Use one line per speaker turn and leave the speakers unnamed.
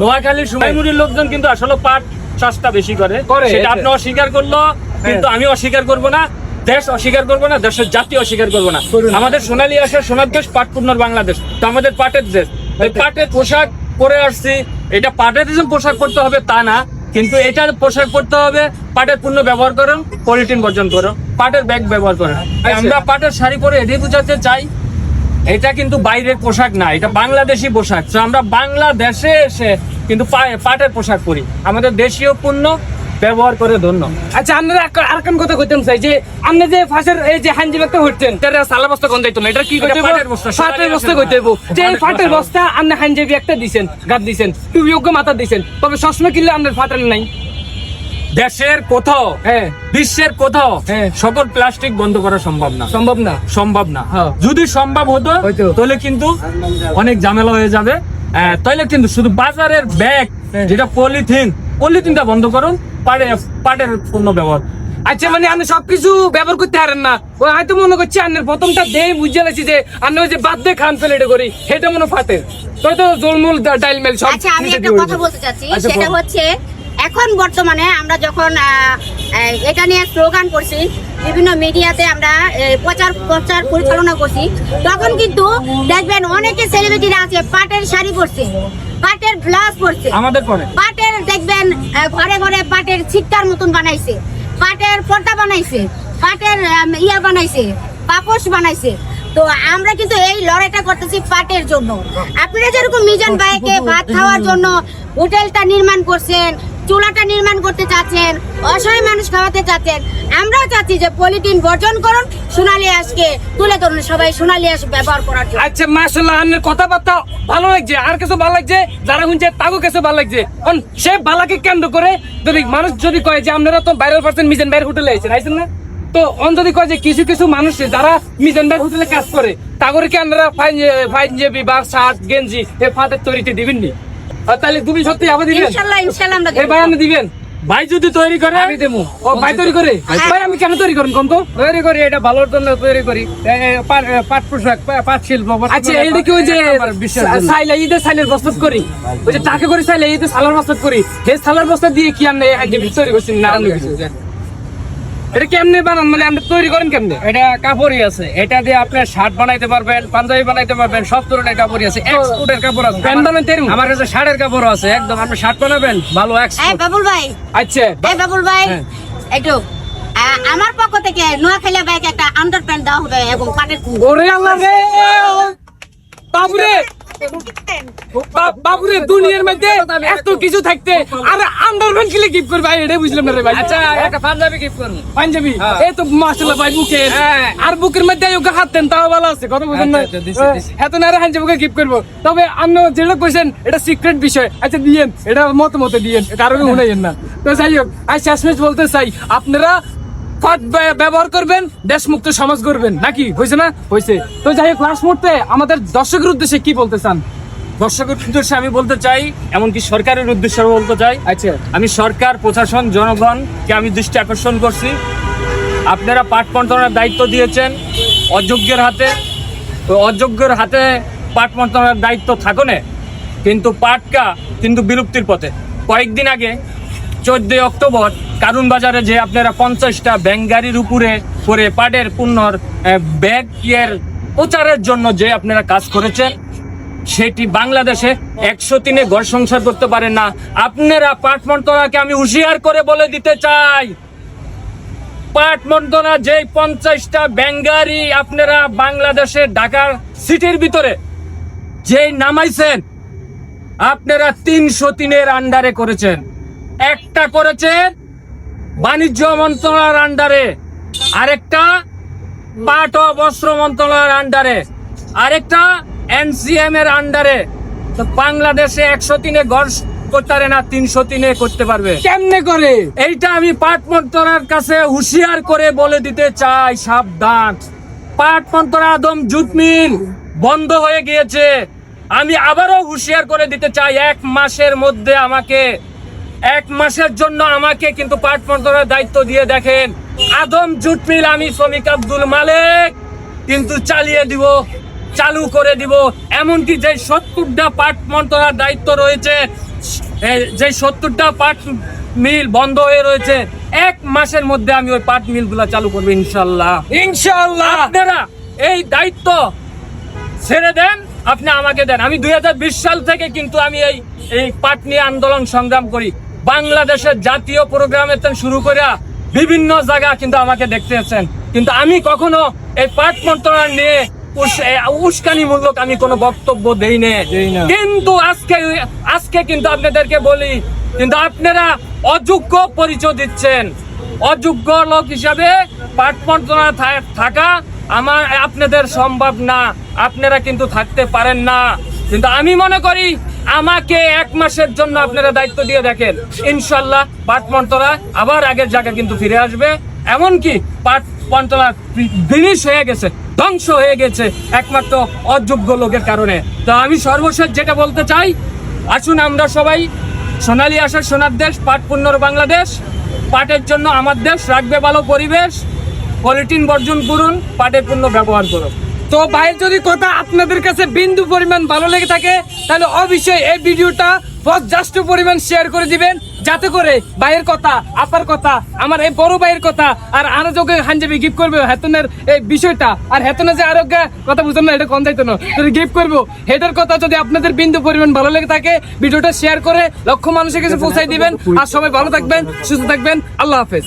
নোয়াখালী সুমাইমুড়ির লোকজন কিন্তু আসলে পাট চাষটা বেশি করে। সেটা আপনি অস্বীকার করল কিন্তু আমি অস্বীকার করব না দেশ অস্বীকার করব না দেশের জাতি অস্বীকার করব না। আমাদের সোনালী আসে সোনার দেশ পাট পূর্ণর বাংলাদেশ। তো আমাদের পাটের দেশ। এই পাটের পোশাক পরে আসছি। এটা পাটের পোশাক পরতে হবে তা না কিন্তু এটার পোশাক পরতে হবে পাটের পূর্ণ ব্যবহার করুন পলিথিন বর্জন করো পাটের ব্যাগ ব্যবহার করো। আমরা পাটের শাড়ি পরে এটাই বুঝাতে চাই এটা কিন্তু বাইরের পোশাক না এটা বাংলাদেশি পোশাক। তো আমরা বাংলাদেশে এসে কিন্তু পাটের পোশাক পরি। আমাদের দেশীয় পণ্য ব্যবহার করে ধন্য।
আচ্ছা আপনারা আর কোন কথা কইতেন চাই যে আপনি যে ফাঁসের এই যে হাঞ্জি ব্যাগটা হইতেন তার সালা বস্তা কোন এটা কি কইতে
পাটের বস্তা,
কইতে হইব। যে এই
পাটের
ফাটের
বস্তা।
আপনি হাঞ্জি ব্যাগটা দিছেন গাদ দিছেন টুবিয়োগ্য মাথা দিছেন তবে সবসময় কিনলে আপনার ফাটের নাই।
দেশের কোথাও
হ্যাঁ।
বিশ্বের কোথাও
হ্যাঁ।
সকল প্লাস্টিক বন্ধ করা সম্ভব না।
সম্ভব না।
সম্ভব না।
হ্যাঁ।
যদি সম্ভব হতো তাহলে কিন্তু অনেক ঝামেলা হয়ে যাবে। তাহলে কিন্তু শুধু বাজারের ব্যাগ। যেটা পলিথিন পলিথিনটা বন্ধ করুন পাটে পাটের পণ্য ব্যবহার।
আচ্ছা মানে আপনি সবকিছু ব্যবহার করতে পারেন না। ও হয়তো মনে করছি আপনার প্রথমটা দেই বুঝে গেছি যে আপনি ওই যে বাদ দিয়ে খান ফেলে করি। সেটা মনে ফাটে। তো তো জলমুল ডাইল মেল সব
আচ্ছা আমি একটা কথা বলতে চাচ্ছি।
আচ্ছা,
সেটা হচ্ছে এখন বর্তমানে আমরা যখন এটা নিয়ে স্লোগান করছি বিভিন্ন মিডিয়াতে আমরা প্রচার প্রচার পরিচালনা করছি তখন কিন্তু দেখবেন অনেকে সেলিব্রিটিরা আছে পাটের শাড়ি পরছে পাটের ব্লাউজ পরছে।
আমাদের পরে।
পাটের দেখবেন ঘরে ঘরে পাটের ছিটকার মতন বানাইছে পাটের পর্দা বানাইছে পাটের ইয়া বানাইছে পাপোশ বানাইছে। তো আমরা কিন্তু এই লড়াইটা করতেছি পাটের জন্য। আপনারা যেরকম মিজান ভাইকে ভাত খাওয়ার জন্য হোটেলটা নির্মাণ করছেন চুলাটা নির্মাণ করতে চাচ্ছেন, অসহায় মানুষ খাওয়াতে চাচ্ছেন। আমরাও চাচ্ছি যে পলিথিন বর্জন করুন, সোনালী আজকে তুলে ধরুন সবাই সোনালী আস ব্যবহার করার জন্য।
আচ্ছা মাশাআল্লাহ, আপনার কথাবার্তা ভালো লাগছে। আর কিছু ভালো লাগছে? যারা শুনছে, তাকেও কিছু ভালো লাগছে। কারণ সে বালাকে কেন্দ্র করে যদি মানুষ যদি কয় যে আপনারা তো বাইরের পার্সেন্ট মিজান ভাইয়ের হোটেলে আইছেন আইছেন না? তো অন যদি কয় যে কিছু কিছু মানুষ যারা মিজান ভাইয়ের হোটেলে কাজ করে, তাগরে কি আপনারা পাঞ্জাবি বা শার্ট, গেঞ্জি এ ফাটের তৈরিতে দিবেন নি? তাহলে তুমি সত্যি আবার দিবেন?
ইনশাআল্লাহ ইনশাআল্লাহ আমরা
এই ভাই আপনি দিবেন।
ভাই যদি তৈরি করে
আমি দেবো। ও ভাই তৈরি করে? ভাই আমি কেন তৈরি করেন কম তো?
তৈরি করি এটা ভালোর জন্য তৈরি করি। পাট পোশাক পাট শিল্প
আচ্ছা এইটা কি ওই যে সাইলা ঈদের সাইলের বস্তাত করি? ওই যে টাকা করে সাইলা ঈদের সালার বস্তাত করি। সেই সালার বস্তা দিয়ে কি যে তৈরি করছি না অন্য কিছু। এটা কেমনে বানান? মানে আপনি তৈরি করেন কেমনে?
এটা কাপড়ই আছে। এটা দিয়ে আপনি শার্ট বানাইতে পারবেন পাঞ্জাবি বানাইতে পারবেন সব ধরনের কাপড়ই আছে। এক্সপোর্টের কাপড় আছে।
প্যান্ট বানাইতে এরকম?
আমার কাছে শার্টের কাপড় আছে। একদম আপনি শার্ট বানাবেন ভালো
এই
এক্সপোর্ট
বাবুল ভাই।
আচ্ছা
এই বাবুল ভাই
হ্যাঁ।
একটু আমার পক্ষ থেকে নোয়াখালী ব্যাগ একটা আন্ডার প্যান্ট দেওয়া হবে এবং পাটের
ওরে আল্লাহ রে! বাবুরে! বা- বাবুরে দুনিয়ার মধ্যে এত কিছু থাকতে আর আন্ডারপ্যান্ট কিলে গিফট করবে ভাই এটাই বুঝলাম না রে ভাই।
আচ্ছা একটা পাঞ্জাবি গিফট করুন।
পাঞ্জাবি?
হ্যাঁ।
এই তো মাশাআল্লাহ ভাই বুকে
হ্যাঁ।
আর বুকের মধ্যে ওকে হাত দেন তাও ভালো আছে কথা বুঝেন না।
আচ্ছা, আচ্ছা, দিছি।
এত না হাঞ্জে বুকে গিফট করব। তবে আপনি যেটা কইছেন এটা সিক্রেট বিষয়। আচ্ছা দিয়েন। এটা মত মতে দিয়েন কারণ শুনাইয়েন না। তো যাই হোক আর শেষমেশ বলতে চাই আপনারা ফাট ব্যবহার করবেন দেশ মুক্ত সমাজ করবেন নাকি? হয়েছে না? হয়েছে তো যাই হোক লাস্ট মুহূর্তে আমাদের দর্শকের উদ্দেশ্যে কি বলতে চান?
দর্শকের উদ্দেশ্যে আমি বলতে চাই এমনকি সরকারের উদ্দেশ্যে বলতে চাই
আচ্ছা।
আমি সরকার প্রশাসন জনগণকে আমি দৃষ্টি আকর্ষণ করছি। আপনারা পাট মন্ত্রণার দায়িত্ব দিয়েছেন অযোগ্যের হাতে। তো অযোগ্যের হাতে পাট মন্ত্রণার দায়িত্ব থাকনে কিন্তু পাটকা কিন্তু বিলুপ্তির পথে। কয়েকদিন আগে চোদ্দই অক্টোবর কারুন বাজারে যে আপনারা পঞ্চাশটা ব্যাঙ্গারির উপরে করে পাটের পুণ্যর ব্যাগ ইয়ের প্রচারের জন্য যে আপনারা কাজ করেছেন সেটি বাংলাদেশে একশো তিনে ঘর সংসার করতে পারেন না। আপনারা পাট মন্ত্রণাকে আমি হুঁশিয়ার করে বলে দিতে চাই। পাট মন্ত্রণা যে পঞ্চাশটা ব্যাঙ্গারি আপনারা বাংলাদেশে ঢাকার সিটির ভিতরে যেই নামাইছেন, আপনারা তিনশো তিনের আন্ডারে করেছেন। একটা করেছেন বাণিজ্য মন্ত্রণালয়ের আন্ডারে, আরেকটা পাট ও বস্ত্র মন্ত্রণালয়ের আন্ডারে, আরেকটা এনসিএম এর আন্ডারে তো বাংলাদেশে একশো তিনে ঘর করতে পারে না তিনশো তিনে করতে পারবে।
কেমনে করে?
এইটা আমি পাট মন্ত্রণার কাছে হুঁশিয়ার করে বলে দিতে চাই সাবধান। পাট মন্ত্রণা আদম জুট মিল বন্ধ হয়ে গিয়েছে। আমি আবারও হুঁশিয়ার করে দিতে চাই এক মাসের মধ্যে আমাকে এক মাসের জন্য আমাকে কিন্তু পাট মন্ত্রণার দায়িত্ব দিয়ে দেখেন। আদম জুট মিল আমি শ্রমিক আব্দুল মালিক কিন্তু চালিয়ে দিব চালু করে দিব। এমনকি যে সত্তরটা পাট মন্ত্রণার দায়িত্ব রয়েছে এই যে সত্তরটা পাট মিল বন্ধ হয়ে রয়েছে এক মাসের মধ্যে আমি ওই পাট মিলগুলো চালু করব ইনশাল্লাহ।
ইনশাল্লাহ।
আপনারা এই দায়িত্ব ছেড়ে দেন আপনি আমাকে দেন। আমি দুই হাজার বিশ সাল থেকে কিন্তু আমি এই এই পাট নিয়ে আন্দোলন সংগ্রাম করি। বাংলাদেশের জাতীয় প্রোগ্রামের শুরু করে বিভিন্ন জায়গা কিন্তু আমাকে দেখতে এসেছেন কিন্তু আমি কখনো এই পাট মন্ত্রণালয় নিয়ে উস্কানিমূলক আমি কোনো বক্তব্য দেই নে। কিন্তু আজকে আজকে কিন্তু আপনাদেরকে বলি কিন্তু আপনারা অযোগ্য পরিচয় দিচ্ছেন। অযোগ্য লোক হিসাবে থাকা আমার আপনাদের সম্ভব না। আপনারা কিন্তু থাকতে পারেন না। কিন্তু আমি মনে করি আমাকে এক মাসের জন্য আপনারা দায়িত্ব দিয়ে দেখেন। ইনশাল্লাহ পাট মন্ত্রণালয় আবার আগের জায়গায় কিন্তু ফিরে আসবে। এমনকি পাট মন্ত্রণালয় বিনিশ হয়ে গেছে, ধ্বংস হয়ে গেছে একমাত্র অযোগ্য লোকের কারণে। তো আমি সর্বশেষ যেটা বলতে চাই, আসুন আমরা সবাই সোনালী আসার সোনার দেশ, পাট পুণ্যর বাংলাদেশ। পাটের জন্য আমার দেশ, রাখবে ভালো পরিবেশ পলিটিন বর্জন করুন, পাটের পণ্য ব্যবহার করুন।
তো ভাইয়ের যদি কথা আপনাদের কাছে বিন্দু পরিমাণ ভালো লেগে থাকে, তাহলে অবশ্যই এই ভিডিওটা জাস্ট পরিমাণ শেয়ার করে দিবেন। যাতে করে ভাইয়ের কথা, আপার কথা, আমার এই বড় ভাইয়ের কথা, আর আরও যোগে হাঞ্জাবি গিফট করবে, হেতনের এই বিষয়টা। আর হেতনে যে আরোগ্য কথা বুঝলাম না, এটা কম যাইতো না গিফট করব। হেটার কথা যদি আপনাদের বিন্দু পরিমাণ ভালো লেগে থাকে, ভিডিওটা শেয়ার করে লক্ষ মানুষের কাছে পৌঁছাই দিবেন। আর সবাই ভালো থাকবেন, সুস্থ থাকবেন। আল্লাহ হাফেজ।